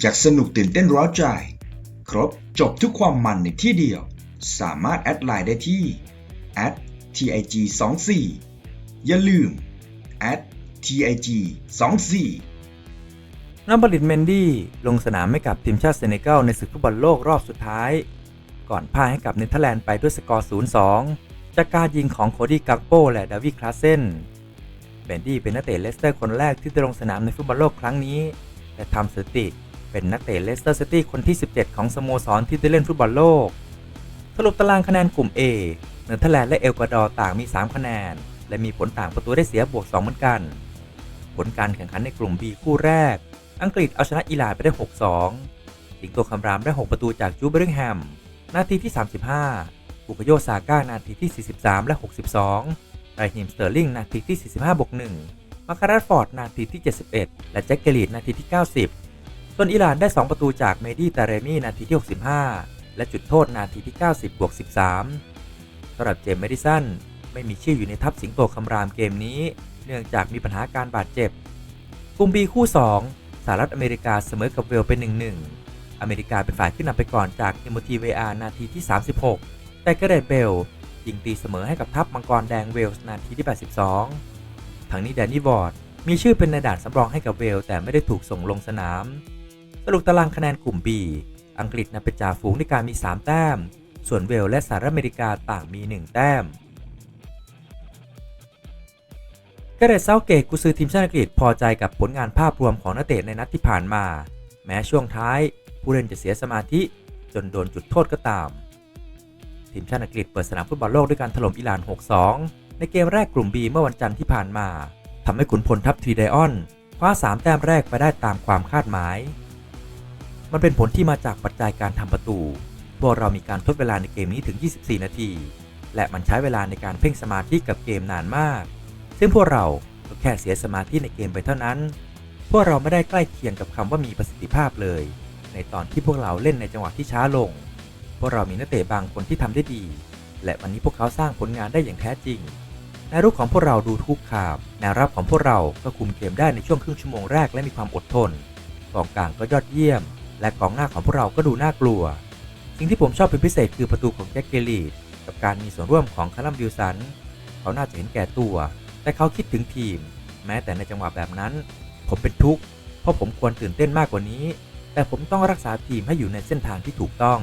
อยากสนุกตื่นเต้นร้าวใจ ครบจบทุกความมันในที่เดียว สามารถแอดไลน์ได้ที่ @tig 2 4อย่าลืม @tig 2 4นำบริตเมนดี้ลงสนามให้กับทีมชาติเซเนกัลในศึกฟุตบอลโลกรอบสุดท้าย ก่อนพ่ายให้กับเนเธอร์แลนด์ไปด้วยสกอร์ 0-2 จากการยิงของโคดี้กักโปและดาวิดคลาเซนเบนดี้เป็นนักเตะเลสเตอร์คนแรกที่จะลงสนามในฟุตบอลโลกครั้งนี้ และทำสถิติ เป็นนักเตะเลสเตอร์ซิตี้คนที่ 17 ของสโมสรที่ได้เล่นฟุตบอลโลก สรุปตารางคะแนนกลุ่ม A เนเธอร์แลนด์และเอลกวาดอร์ต่างมี 3 คะแนน และมีผลต่างประตูได้เสียบวก 2 เหมือนกัน ผลการแข่งขันในกลุ่ม B คู่แรก อังกฤษเอาชนะอิหร่านไปได้ 6-2 สิงโตคำรามได้ 6 ประตูจากจูเบริงแฮม นาทีที่ 35 บุกโยซาก้านาทีที่ 43 และ 62 ไรฮิมสเตอร์ลิงนาทีที่ 45บวก1มาคารัฟอร์ดนาทีที่ 71 และแจ็คเกลีดนาทีที่ 90 ส่วนอิหร่านได้ 2 ประตูจากเมดี้ตาเรมีนาทีที่ 65 และจุดโทษนาทีที่ 90บวก13สำหรับเจมส์เมดิสันไม่มีชื่ออยู่ในทัพสิงโตคำรามเกมนี้ เนื่องจากมีปัญหาการบาดเจ็บกลุ่ม B คู่ 2 สหรัฐอเมริกาเสมอกับเวลเป็น 1-1 อเมริกาเป็นฝ่ายขึ้นนำไปก่อนจากทิโมธีเวอาร์นาทีที่ 36 แต่เกเรตเบลยิงตีเสมอให้กับทัพมังกรแดงเวลส์นาทีที่ 82 ทั้งนี้แดนนี่วอร์ดมีชื่อเป็นในด่านสำรองให้กับเวล แต่ไม่ได้ถูกส่งลงสนาม รุปตารางคะแนนกลุ่ม B อังกฤษนำเป็นจ่าฝูงในการมี 3 แต้ม ส่วนเวลและสหรัฐอเมริกาต่างมี 1 แต้มเกเรตเซาเกตกุซือทีมชาติอังกฤษพอใจกับผลงานภาพรวมของนักเตะในนัดที่ผ่านมา แม้ช่วงท้าย ผู้เล่นจะเสียสมาธิจนโดนจุดโทษก็ตาม ทีมชาติอังกฤษเปิดสนามฟุตบอลโลกด้วยการถล่มอิหร่าน 6-2 ในเกมแรกกลุ่ม B เมื่อวันจันทร์ที่ผ่านมาทำให้ขุนพลทัพทรีไดออนคว้า 3 แต้มแรกไปได้ตามความคาดหมาย มันเป็นผลที่มาจากปัจจัยการทำประตู พวกเรามีการทดเวลาในเกมนี้ถึง 24 นาที และมันใช้เวลาในการเพ่งสมาธิกับเกมนานมาก ซึ่งพวกเราก็แค่เสียสมาธิในเกมไปเท่านั้น พวกเราไม่ได้ใกล้เคียงกับคำว่ามีประสิทธิภาพเลย ในตอนที่พวกเราเล่นในจังหวะที่ช้าลง พวกเรามีนักเตะบางคนที่ทำได้ดี และวันนี้พวกเขาสร้างผลงานได้อย่างแท้จริงแนวรุกของพวกเราดูทุกขาวแนวรับของพวกเราก็คุมเกมได้ในช่วงครึ่งชั่วโมงแรกและมีความอดทนกองกลางก็ยอดเยี่ยม และกองหน้าของพวกเราก็ดูน่ากลัว สิ่งที่ผมชอบเป็นพิเศษคือประตูของแจ็คเกลีดกับการมีส่วนร่วมของคาร์ลัมบิลสัน เขาน่าจะเห็นแก่ตัว แต่เขาคิดถึงทีม แม้แต่ในจังหวะแบบนั้น ผมเป็นทุกข์เพราะผมควรตื่นเต้นมากกว่านี้ แต่ผมต้องรักษาทีมให้อยู่ในเส้นทางที่ถูกต้อง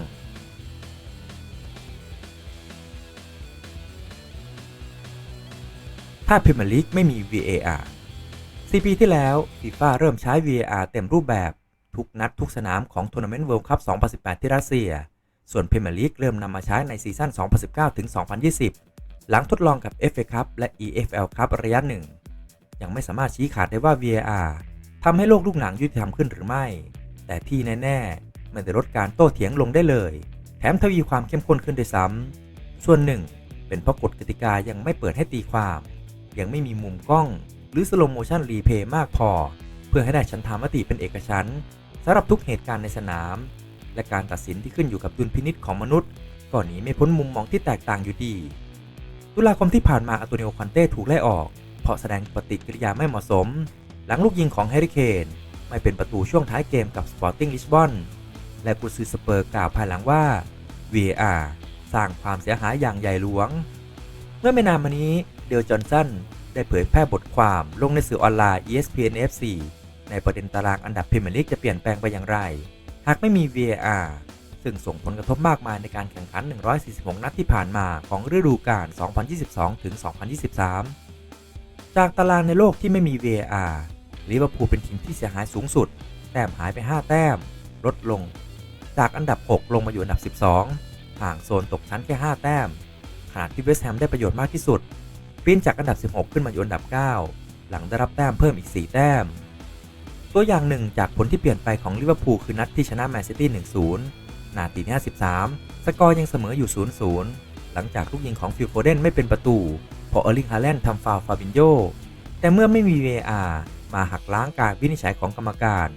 ถ้าพรีเมียร์ลีกไม่มี VAR 4 ปีที่แล้วฟีฟ่าเริ่มใช้ VAR เต็มรูปแบบ ทุกนัดทุกสนามของทัวร์นาเมนต์เวิลด์คัพ 2018 ที่รัสเซีย ส่วนพรีเมียร์ลีกเริ่มนำมาใช้ในซีซั่น 2019 ถึง 2020 หลังทดลองกับ FA ครับและ EFL ครับระยะหนึ่ง ยังไม่สามารถชี้ขาดได้ว่า VAR ทำให้โลกลูกหนังยุติธรรมขึ้นหรือไม่ แต่ที่แน่ๆมันได้ลดการโต้เถียงลงได้เลย แถมทวีความเข้มข้นขึ้นด้วยซ้ำส่วนหนึ่ง เป็นเพราะกฎกติกายังไม่เปิดให้ตีความ ยังไม่มีมุมกล้อง หรือสโลโมชันรีเพย์มากพอ เพื่อให้ได้ชั้นธามติเป็นเอกฉันท์ สำหรับทุกเหตุการณ์ในสนาม และการตัดสินที่ขึ้นอยู่กับดุลพินิษของมนุษย์ก็หนีไม่พ้นมุมมองที่แตกต่างอยู่ดี ตุลาคมที่ผ่านมาอัตโตนิโอคอนเต้ถูกไล่ออก เพราะแสดงปฏิกิริยาไม่เหมาะสม หลังลูกยิงของแฮร์รี่เคนไม่เป็นประตูช่วงท้ายเกมกับสปอร์ติ้งลิสบอนและกุซือสเปอร์กล่าวภายหลังว่า VAR สร้างความเสียหายอย่างใหญ่หลวง เมื่อไม่นานมานี้เดลจอห์นสันได้เผยแพร่บทความลงในสื่อออนไลน์ ESPN FC ในประเด็นตารางอันดับพรีเมียร์ลีกจะเปลี่ยนแปลงไปอย่างไร หากไม่มี VAR ซึ่งส่งผลกระทบมากมายในการแข่งขัน 146 นัดที่ผ่านมาของฤดูกาล 2022ถึง2023 จากตารางในโลกที่ไม่มี VAR ลิเวอร์พูลเป็นทีมที่เสียหายสูงสุด แต้มหายไป 5 แต้ม ลดลง จากอันดับ 6 ลงมาอยู่อันดับ 12 ห่างโซนตกชั้นแค่ 5 แต้ม ขณะที่เวสต์แฮมได้ประโยชน์มากที่สุดปีนจากอันดับ 16 ขึ้นมาอยู่อันดับ 9 หลังได้รับแต้มเพิ่มอีก 4 แต้ม ตัวอย่างหนึ่งจากผลที่เปลี่ยนไปของลิเวอร์พูลคือนัดที่ชนะแมนซิตี้ 1-0 นาทีที่53 สกอร์ยังเสมออยู่ 0-0 หลังจากลูกยิงของฟิลโฟเดนไม่เป็นประตูเพราะเออร์ลิงฮาแลนด์ทำฟาวฟาบินโยแต่เมื่อไม่มี VAR มาหักล้างการวินิจฉัยของกรรมการ